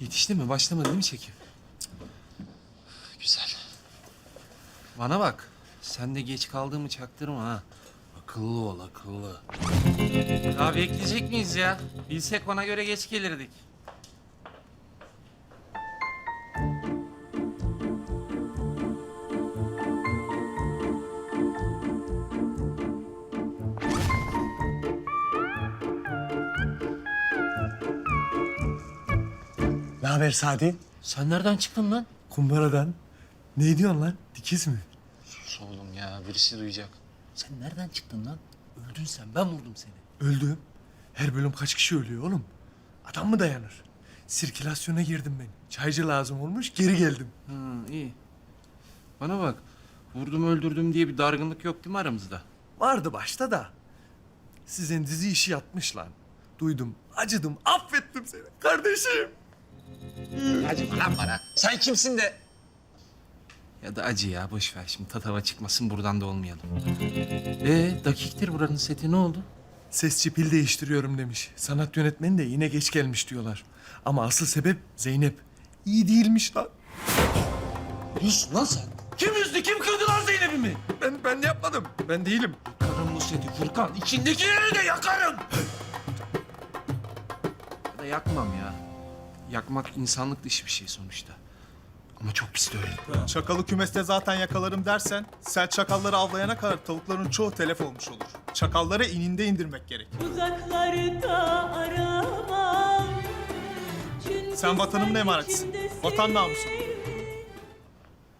Yetişti mi? Başlamadı değil mi çekim? Güzel. Bana bak. Sen de geç kaldığımı çaktırma ha. Akıllı ol, akıllı. Daha bekleyecek miyiz ya? Bilsek ona göre geç gelirdik. Haber Sadi? Sen nereden çıktın lan? Kumbaradan. Ne diyorsun lan? Dikiz mi? Sus oğlum ya, birisi duyacak. Sen nereden çıktın lan? Öldün sen, ben vurdum seni. Öldüm. Her bölüm kaç kişi ölüyor oğlum? Adam mı dayanır? Sirkülasyona girdim ben. Çaycı lazım olmuş, geri geldim. Ha, iyi. Bana bak, vurdum öldürdüm diye bir dargınlık yok değil mi aramızda? Vardı başta da. Sizin dizi işi yatmış lan. Duydum, acıdım, affettim seni. Kardeşim. Acıma lan bana. Sen kimsin de? Ya da acı ya, boş ver şimdi tatava çıkmasın buradan da olmayalım. Ee, dakiktir buranın seti ne oldu? Sesçi pil değiştiriyorum demiş. Sanat yönetmeni de yine geç gelmiş diyorlar. Ama asıl sebep Zeynep. İyi değilmiş lan. Diyorsun lan sen. Kim üzdü, kim kırdı lan Zeynep'imi? Ben ben yapmadım. Ben değilim. Yakarım bu seti Furkan. İçindekileri de yakarım. ya da yakmam ya. Yakmak insanlık dışı bir şey sonuçta. Ama çok pis döverim. Çakalı kümeste zaten yakalarım dersen, sen çakalları avlayana kadar tavukların çoğu telef olmuş olur. Çakalları ininde indirmek gerek. Uzaklarda aramam. Çünkü Sen vatanımın emanetisin. Vatan namusun.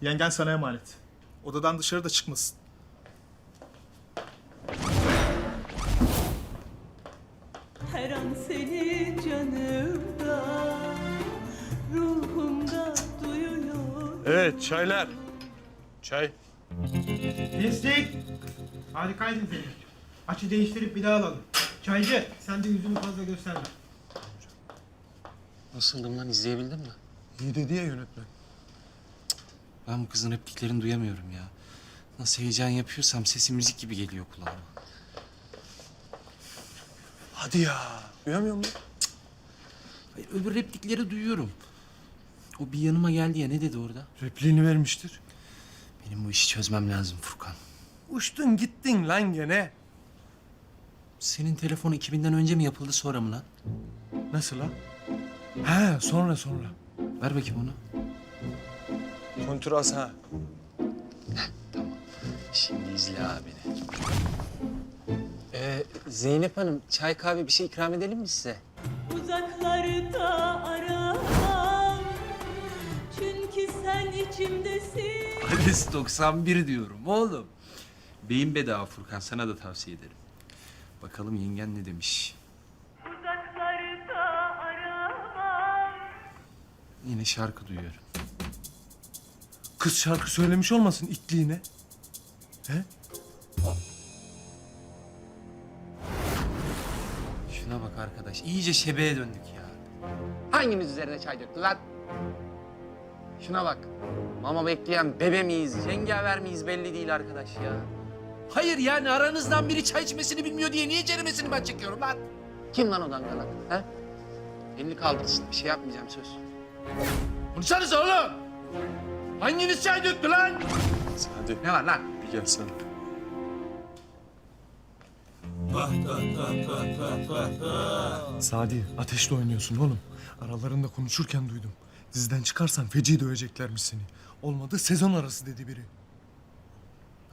Yengen sana emanet. Odadan dışarı da çıkmasın. Her an seni canımda, Evet, çaylar. Çay. Destek. Harikaydın Zeynep. Açı değiştirip bir daha alalım. Çaycı sen de yüzünü fazla gösterme. Nasıldım lan izleyebildin mi? İyi dedi ya yönetmen. Ben bu kızın repliklerini duyamıyorum ya. Nasıl heyecan yapıyorsam sesi müzik gibi geliyor kulağıma. Hadi ya. Duyamıyor musun? Hayır, öbür replikleri duyuyorum. O bir yanıma geldi ya ne dedi orada? Repliğini vermiştir. Benim bu işi çözmem lazım Furkan. Uçtun gittin lan gene. Senin telefon 2000'den önce mi yapıldı sonra mı lan? Nasıl lan? He sonra sonra. Ver bakayım onu. Kontras ha. Şimdi izle abini. Ee, Zeynep Hanım çay kahve bir şey ikram edelim mi size? Uzaklarda aramam. Sen içimdesin. Adres 91 diyorum oğlum. Beyin bedava Furkan sana da tavsiye ederim. Bakalım yengen ne demiş. Uzaklarda aramam. Yine şarkı duyuyorum. Kız şarkı söylemiş olmasın itliğine. He? Şuna bak arkadaş iyice şebeğe döndük ya. Hangimiz üzerine çay döktü lan? Şuna bak. Mama bekleyen bebe miyiz, cengaver miyiz belli değil arkadaş ya. Hayır yani aranızdan biri çay içmesini bilmiyor diye niye ceremesini ben çekiyorum lan? Kim lan o dangalak? He? Elini kaldırsın. Bir şey yapmayacağım söz. Konuşsanıza oğlum! Hanginiz çay döktü lan? Hadi Ne var lan? bir gelsene. Sadi ateşle oynuyorsun oğlum. Aralarında konuşurken duydum. Diziden çıkarsan feci döveceklermiş seni. Olmadı sezon arası dedi biri.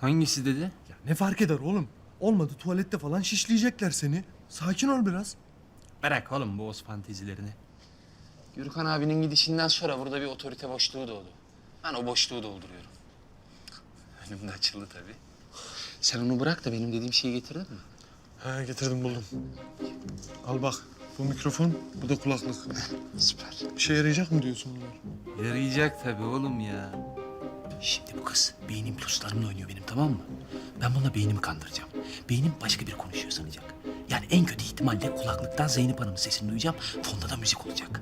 Hangisi dedi? Ya ne fark eder oğlum? Olmadı tuvalette falan şişleyecekler seni. Sakin ol biraz. Bırak oğlum bu Oğuz fantezilerini. Gürkan abinin gidişinden sonra burada bir otorite boşluğu doğdu. Ben o boşluğu dolduruyorum. Önüm de açıldı tabii. Sen onu bırak da benim dediğim şeyi getirdin mi? He getirdim buldum. Al bak bu mikrofon bu da kulaklık. Süper. Bir şey yarayacak mı diyorsun bunlar? Yarayacak tabii oğlum ya. Şimdi bu kız beynim pluslarımla oynuyor benim tamam mı? Ben bununla beynimi kandıracağım. Beynim başka biri konuşuyor sanacak. Yani en kötü ihtimalle kulaklıktan Zeynep Hanım'ın sesini duyacağım. Fonda da müzik olacak.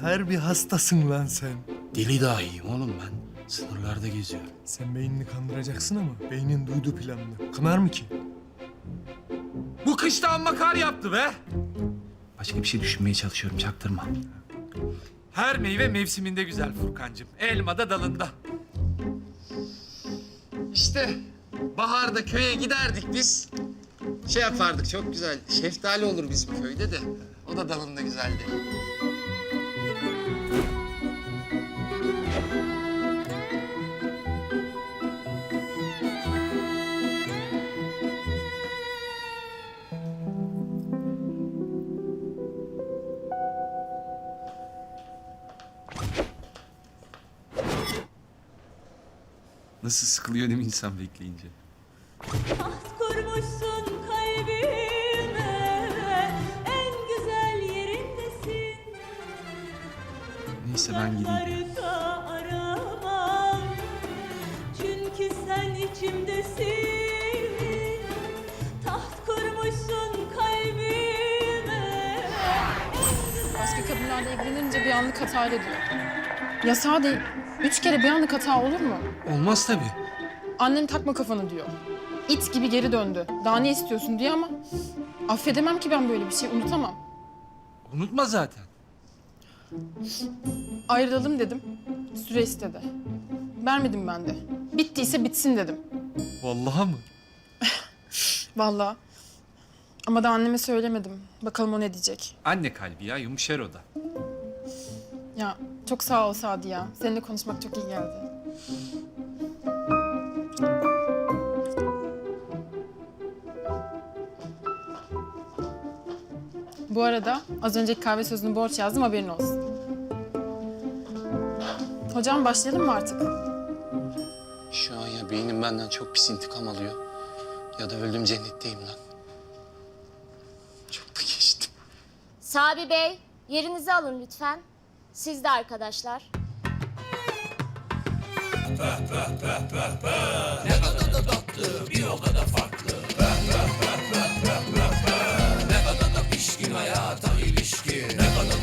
Her bir hastasın lan sen. Deli dahiyim oğlum ben. Sınırlarda geziyorum. Sen beynini kandıracaksın ama beynin duydu planını. Kınar mı ki? Bu kışta amma kar yaptı be. Başka bir şey düşünmeye çalışıyorum çaktırma. Her meyve mevsiminde güzel Furkancığım. Elma da dalında. İşte baharda köye giderdik biz. Şey yapardık çok güzel. Şeftali olur bizim köyde de. O da dalında güzeldi. Nasıl sıkılıyor değil mi insan bekleyince? Taht kurmuşsun kalbime En güzel yerindesin Neyse ben gideyim. Uzaklarda aramam Çünkü sen içimdesin Taht kurmuşsun kalbime Başka kadınlarla ilgilenince bir anlık hatayla diyor. Yasağı değil. Üç kere bir anlık hata olur mu? Olmaz tabii. Annem takma kafanı diyor. İt gibi geri döndü. Daha ne istiyorsun diye ama... Affedemem ki ben böyle bir şey, unutamam. Unutma zaten. Ayrılalım dedim. Süre istedi. Vermedim ben de. Bittiyse bitsin dedim. Vallahi mı? Vallahi. Ama da anneme söylemedim. Bakalım o ne diyecek. Anne kalbi ya yumuşar o da. Ya çok sağ ol Sadi ya. Seninle konuşmak çok iyi geldi. Bu arada az önceki kahve sözünü borç yazdım haberin olsun. Hocam başlayalım mı artık? Şu an ya beynim benden çok pis intikam alıyor. Ya da öldüm cennetteyim lan. Çok da geçtim. Sabi Bey, yerinizi alın lütfen. Siz de arkadaşlar. Ne kadar da tatlı bir o kadar farklı Ne kadar da pişkin hayata ilişkin